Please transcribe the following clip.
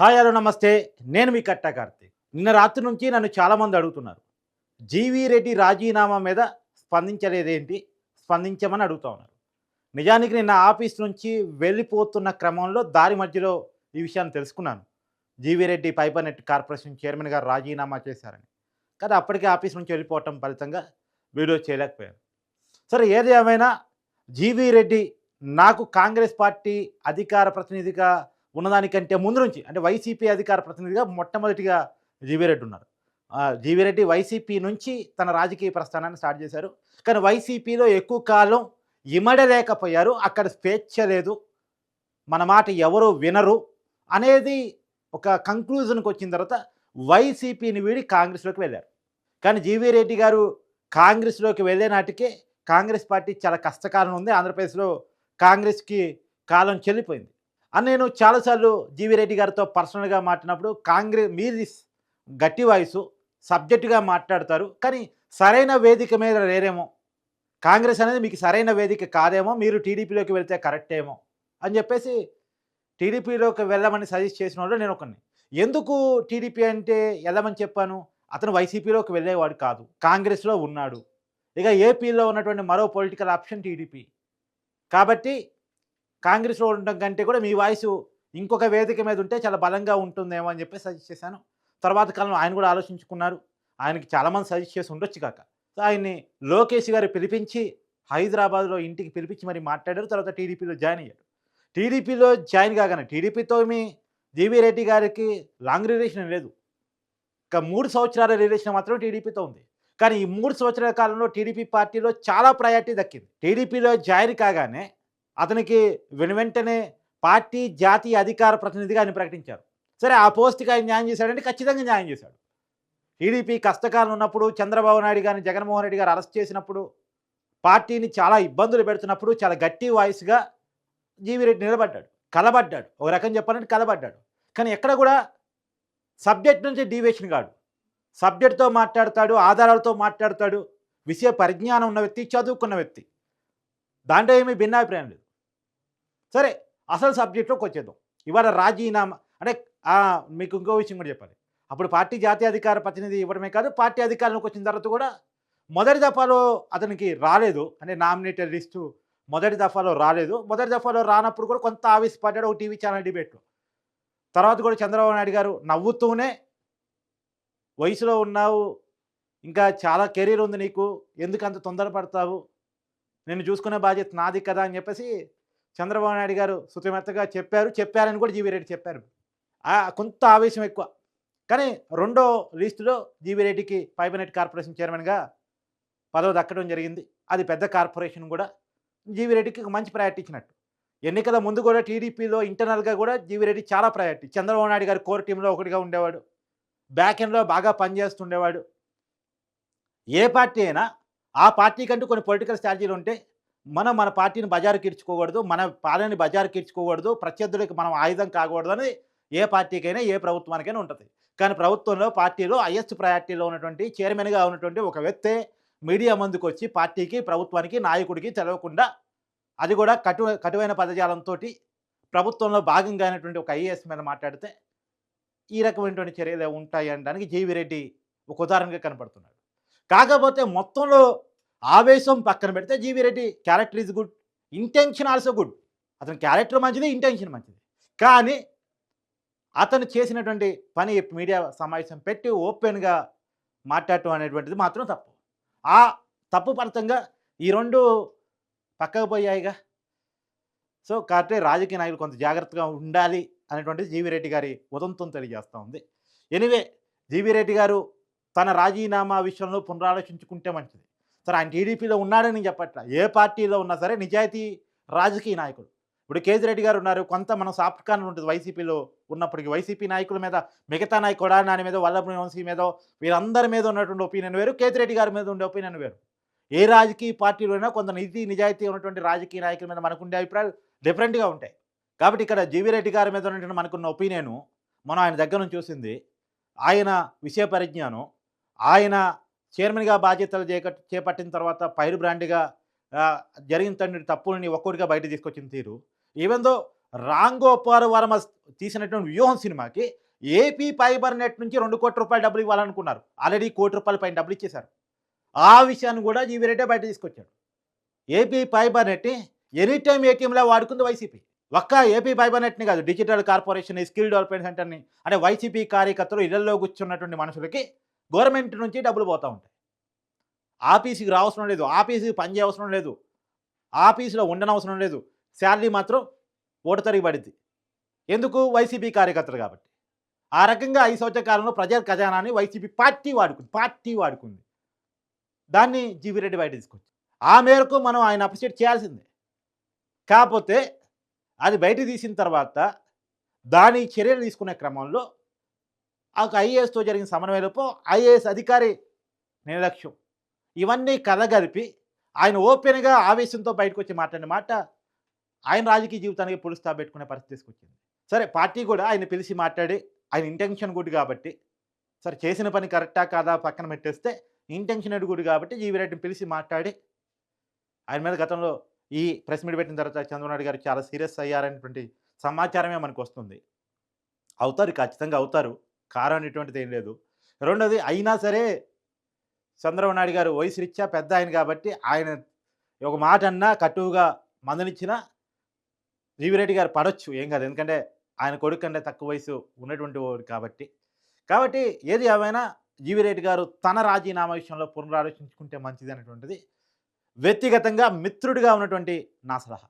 Hi hello నమస్తే. నేను మీ కట్ట కార్తీక్. నిన్న రాత్రి నుంచి నన్ను చాలామంది అడుగుతున్నారు. జీవీ రెడ్డి రాజీనామా మీద స్పందించలేదేంటి? స్పందించమని అడుగుతా ఉన్నారు. నిజానికి నిన్న ఆఫీస్ నుంచి వెళ్ళిపోతున్న క్రమంలో దారి మధ్యలో ఈ విషయాన్ని తెలుసుకున్నాను. G V Reddy fiber net corporation chairman గారు రాజీనామా చేశారని. కానీ అప్పటికే ఆఫీస్ నుంచి వెళ్ళిపోవటం ఫలితంగా వీడియో చేయలేకపోయాను. సరే ఏది ఏమైనా జీవీ రెడ్డి నాకు కాంగ్రెస్ పార్టీ అధికార ప్రతినిధిగా ఉన్నదానికంటే ముందు నుంచి అంటే వైసీపీ అధికార ప్రతినిధిగా మొట్టమొదటిగా జీవీరెడ్డి ఉన్నారు. జీవీరెడ్డి వైసీపీ నుంచి తన రాజకీయ ప్రస్థానాన్ని స్టార్ట్ చేశారు. కానీ వైసీపీలో ఎక్కువ కాలం ఇమడలేకపోయారు. అక్కడ స్వేచ్ఛ లేదు. మన మాట ఎవరు వినరు అనేది ఒక కంక్లూజన్కి వచ్చిన తర్వాత వైసీపీని వీడి కాంగ్రెస్లోకి వెళ్ళారు. కానీ జీవీ రెడ్డి గారు కాంగ్రెస్లోకి వెళ్ళే నాటికే కాంగ్రెస్ పార్టీ చాలా కష్టకాలం ఉంది. ఆంధ్రప్రదేశ్లో కాంగ్రెస్కి కాలం చెల్లిపోయింది. అని నేను చాలాసార్లు జీవి రెడ్డి గారితో పర్సనల్గా మాట్లాడినప్పుడు కాంగ్రెస్ మీది గట్టి వాయిస్ సబ్జెక్టుగా మాట్లాడతారు కానీ సరైన వేదిక మీద లేరేమో. కాంగ్రెస్ అనేది మీకు సరైన వేదిక కాదేమో మీరు టీడీపీలోకి వెళ్తే కరెక్ట్ ఏమో అని చెప్పేసి టీడీపీలోకి వెళ్ళమని సజెస్ట్ చేసిన వాళ్ళు నేను ఒకరిని ఎందుకు టీడీపీ అంటే వెళ్ళమని చెప్పాను? అతను వైసీపీలోకి వెళ్ళేవాడు కాదు కాంగ్రెస్లో ఉన్నాడు. ఇక ఏపీలో ఉన్నటువంటి మరో పొలిటికల్ ఆప్షన్ టీడీపీ. కాబట్టి కాంగ్రెస్లో ఉండడం కంటే కూడా మీ వాయిస్ ఇంకొక వేదిక మీద ఉంటే చాలా బలంగా ఉంటుందేమో అని చెప్పి సజెస్ట్ చేశాను. తర్వాత కాలంలో ఆయన కూడా ఆలోచించుకున్నారు. ఆయనకి చాలామంది సజెస్ట్ చేసి ఉండొచ్చు కాక. సో ఆయన్ని లోకేష్ గారు పిలిపించి హైదరాబాద్లో ఇంటికి పిలిపించి మరి మాట్లాడారు. తర్వాత టీడీపీలో జాయిన్ అయ్యారు. టీడీపీలో జాయిన్ కాగానే టీడీపీతో మీ జీవీ రెడ్డి గారికి లాంగ్ రిలేషన్ లేదు. ఇక మూడు సంవత్సరాల రిలేషన్ మాత్రం టీడీపీతో ఉంది. కానీ ఈ మూడు సంవత్సరాల కాలంలో టీడీపీ పార్టీలో చాలా ప్రయారిటీ దక్కింది. టీడీపీలో జాయిన్ కాగానే అతనికి వెను వెంటనే పార్టీ జాతీయ అధికార ప్రతినిధిగా ఆయన ప్రకటించారు. సరే ఆ పోస్ట్కి ఆయన న్యాయం చేశాడంటే ఖచ్చితంగా న్యాయం చేశాడు. టీడీపీ కష్టకాలం ఉన్నప్పుడు చంద్రబాబు నాయుడు గారిని జగన్మోహన్ రెడ్డి గారు అరెస్ట్ చేసినప్పుడు పార్టీని చాలా ఇబ్బందులు పెడుతున్నప్పుడు చాలా గట్టి వాయిస్గా జీవిరెడ్డి నిలబడ్డాడు. కలబడ్డాడు. ఒక రకం చెప్పాలంటే కలబడ్డాడు. కానీ ఎక్కడ కూడా సబ్జెక్ట్ నుంచి డీవియేషన్ కాడు. సబ్జెక్ట్తో మాట్లాడతాడు ఆధారాలతో మాట్లాడతాడు. విషయ పరిజ్ఞానం ఉన్న వ్యక్తి చదువుకున్న వ్యక్తి. దాంట్లో ఏమీ భిన్నాభిప్రాయం లేదు. సరే అసలు సబ్జెక్ట్లోకి వచ్చేద్దాం. ఇవాళ రాజీనామా అంటే మీకు ఇంకో విషయం కూడా చెప్పాలి. అప్పుడు పార్టీ జాతీయ అధికార ప్రతినిధి ఇవ్వడమే కాదు పార్టీ అధికారంలోకి వచ్చిన తర్వాత కూడా మొదటి దఫాలో అతనికి రాలేదు. అంటే నామినేటెడ్ లిస్టు మొదటి దఫాలో రాలేదు. మొదటి దఫాలో రానప్పుడు కూడా కొంత ఆవేశపడ్డాడు ఒక టీవీ ఛానల్ డిబేట్లో. తర్వాత కూడా చంద్రబాబు నాయుడు గారు నవ్వుతూనే వయసులో ఉన్నావు ఇంకా చాలా కెరీర్ ఉంది నీకు ఎందుకు అంత తొందరపడతావు? నేను చూసుకునే బాధ్యత నాది కదా అని చెప్పేసి చంద్రబాబు నాయుడు గారు శుతిమెత్తగా చెప్పారు చెప్పారని కూడా జీవీరెడ్డి చెప్పారు. కొంత ఆవేశం ఎక్కువ. కానీ రెండో లిస్టులో జీవీరెడ్డికి పైబనెట్ కార్పొరేషన్ చైర్మన్గా పదవి దక్కడం జరిగింది. అది పెద్ద కార్పొరేషన్ కూడా. జీవీరెడ్డికి మంచి ప్రయారిటీ ఇచ్చినట్టు. ఎన్నికల ముందు కూడా టీడీపీలో ఇంటర్నల్గా కూడా జీవీరెడ్డి చాలా ప్రయారిటీ. చంద్రబాబు నాయుడు గారి కోర్ టీంలో ఒకటిగా ఉండేవాడు. బ్యాక్ ఎండ్లో బాగా పనిచేస్తుండేవాడు ఏ పార్టీ అయినా ఆ పార్టీ కంటూ కొన్ని పొలిటికల్ స్ట్రాటజీలు ఉంటే మనం మన పార్టీని బజారుకి ఇడ్చుకోకూడదు మన పాలనని బజారుకి ఇడ్చుకోకూడదు ప్రత్యర్థులకు మనం ఆయుధం కాకూడదు అని ఏ పార్టీకైనా ఏ ప్రభుత్వానికైనా ఉంటుంది. కానీ ప్రభుత్వంలో పార్టీలో హైయెస్ట్ ప్రయారిటీలో ఉన్నటువంటి చైర్మన్గా ఉన్నటువంటి ఒక వ్యక్తే మీడియా ముందుకు వచ్చి పార్టీకి ప్రభుత్వానికి నాయకుడికి తెలవకుండా అది కూడా కటు కటువైన పదజాలంతో ప్రభుత్వంలో భాగంగా అయినటువంటి ఒక ఐఏఎస్ మీద మాట్లాడితే ఈ రకమైనటువంటి చర్యలు ఉంటాయి అనడానికి జీవిరెడ్డి ఒక ఉదాహరణగా కనపడుతున్నాడు. కాకపోతే మొత్తంలో ఆవేశం పక్కన పెడితే G V Reddy character is good intention also good అతని క్యారెక్టర్ మంచిది ఇంటెన్షన్ మంచిది. కానీ అతను చేసినటువంటి పని మీడియా సమావేశం పెట్టి ఓపెన్గా మాట్లాడటం అనేటువంటిది మాత్రం తప్పు. ఆ తప్పు ఫలితంగా ఈ రెండు పక్కకు పోయాయిగా. సో కాబట్టి రాజకీయ నాయకులు కొంత జాగ్రత్తగా ఉండాలి అనేటువంటిది జీవి రెడ్డి గారి ఉదంతం తెలియజేస్తూ ఉంది. ఎనివే జీవి రెడ్డి గారు తన రాజీనామా విషయంలో పునరాలోచించుకుంటే మంచిది. సరే ఆయన టీడీపీలో ఉన్నాడని చెప్పట్ల. ఏ పార్టీలో ఉన్నా సరే నిజాయితీ రాజకీయ నాయకుడు. ఇప్పుడు కేజిరెడ్డి గారు ఉన్నారు. కొంత మనం సాఫ్ట్ కార్నర్ ఉంటుంది వైసీపీలో ఉన్నప్పటికీ వైసీపీ నాయకుల మీద మిగతా నాయకు నాని మీద వల్లభ వంశీ మీద వీరందరి మీద ఉన్నటువంటి ఒపీనియన్ వేరు కేతిరెడ్డి గారి మీద ఉండే ఒపీనియన్ వేరు. ఏ రాజకీయ పార్టీలో అయినా కొంత నీతి నిజాయితీ ఉన్నటువంటి రాజకీయ నాయకుల మీద మనకుండే అభిప్రాయాలు డిఫరెంట్గా ఉంటాయి. కాబట్టి ఇక్కడ జీవీ రెడ్డి గారి మీద ఉన్నటువంటి మనకున్న ఒపీనియను మనం ఆయన దగ్గర నుంచి చూసింది. ఆయన విషయ పరిజ్ఞానం ఆయన చైర్మన్గా బాధ్యతలు చేక చేపట్టిన తర్వాత పైరు బ్రాండ్గా జరిగిన తండ్రి తప్పులని ఒక్కొక్కటిగా బయట తీసుకొచ్చిన తీరు. ఈవెన్ దో రాంగోపాల్ వర్మ తీసినటువంటి వ్యూహం సినిమాకి ఏపీ ఫైబర్ నెట్ నుంచి రెండు కోట్ల రూపాయలు డబ్బులు ఇవ్వాలనుకున్నారు. ఆల్రెడీ కోటి రూపాయల పైన డబ్బులు ఇచ్చేశారు. ఆ విషయాన్ని కూడా జీవీరెడ్డే బయట తీసుకొచ్చాడు. ఏపీ ఫైబర్ నెట్ని ఎనీ టైం ఏటీఎంలా వాడుకుంది వైసీపీ. ఒక్క ఏపీ ఫైబర్ నెట్ని కాదు డిజిటల్ కార్పొరేషన్ స్కిల్ డెవలప్మెంట్ సెంటర్ని అంటే వైసీపీ కార్యకర్తలు ఇళ్ళలో కూర్చున్నటువంటి మనుషులకి గవర్నమెంట్ నుంచి డబ్బులు పోతూ ఉంటాయి. ఆఫీస్కి రావసరం లేదు ఆఫీస్కి పని చేయవసరం లేదు ఆఫీసులో ఉండనవసరం లేదు శాలరీ మాత్రం ఓటతరిగి పడింది ఎందుకు? వైసీపీ కార్యకర్తలు కాబట్టి. ఆ రకంగా ఐదు సంవత్సర కాలంలో ప్రజా ఖజానాన్ని వైసీపీ పార్టీ వాడుకుంది పార్టీ వాడుకుంది. దాన్ని జీవిరెడ్డి బయట తీసుకొచ్చి ఆ మేరకు మనం ఆయన అప్రిషియేట్ చేయాల్సిందే. కాకపోతే అది బయట తీసిన తర్వాత దాని చర్యలు తీసుకునే క్రమంలో ఆ ఐఏఎస్తో జరిగిన సమన్వయంలో ఐఏఎస్ అధికారి నిర్లక్ష్యం. ఇవన్నీ కలగలిపి ఆయన ఓపెన్గా ఆవేశంతో బయటకు వచ్చి మాట్లాడిన మాట ఆయన రాజకీయ జీవితానికి పులుస్తా పెట్టుకునే పరిస్థితి తీసుకొచ్చింది. సరే పార్టీ కూడా ఆయన పిలిచి మాట్లాడి ఆయన ఇంటెన్షన్ గుడ్ కాబట్టి సరే చేసిన పని కరెక్టా కాదా పక్కన పెట్టేస్తే ఇంటెన్షన్ గుడ్ కాబట్టి జీవిరెడ్డిని పిలిచి మాట్లాడి ఆయన మీద గతంలో ఈ ప్రెస్ మీట్ పెట్టిన తర్వాత చంద్రబాబు గారు చాలా సీరియస్ అయ్యారనేటువంటి సమాచారమే మనకు వస్తుంది. అవుతారు ఖచ్చితంగా అవుతారు. కారణం అనేటువంటిది ఏం లేదు. రెండోది అయినా సరే చంద్రబాబు నాయుడు గారు వయసు రీత్యా పెద్ద ఆయన కాబట్టి ఆయన ఒక మాట అన్నా కట్టువుగా మందనిచ్చినా జీవిరెడ్డి గారు పడవచ్చు ఏం కాదు. ఎందుకంటే ఆయన కొడుకు కంటే తక్కువ వయసు ఉన్నటువంటి వాడు కాబట్టి. కాబట్టి ఏది ఏమైనా జీవిరెడ్డి గారు తన రాజీనామా విషయంలో పునరాలోచించుకుంటే మంచిది అనేటువంటిది వ్యక్తిగతంగా మిత్రుడిగా ఉన్నటువంటి నా సలహా.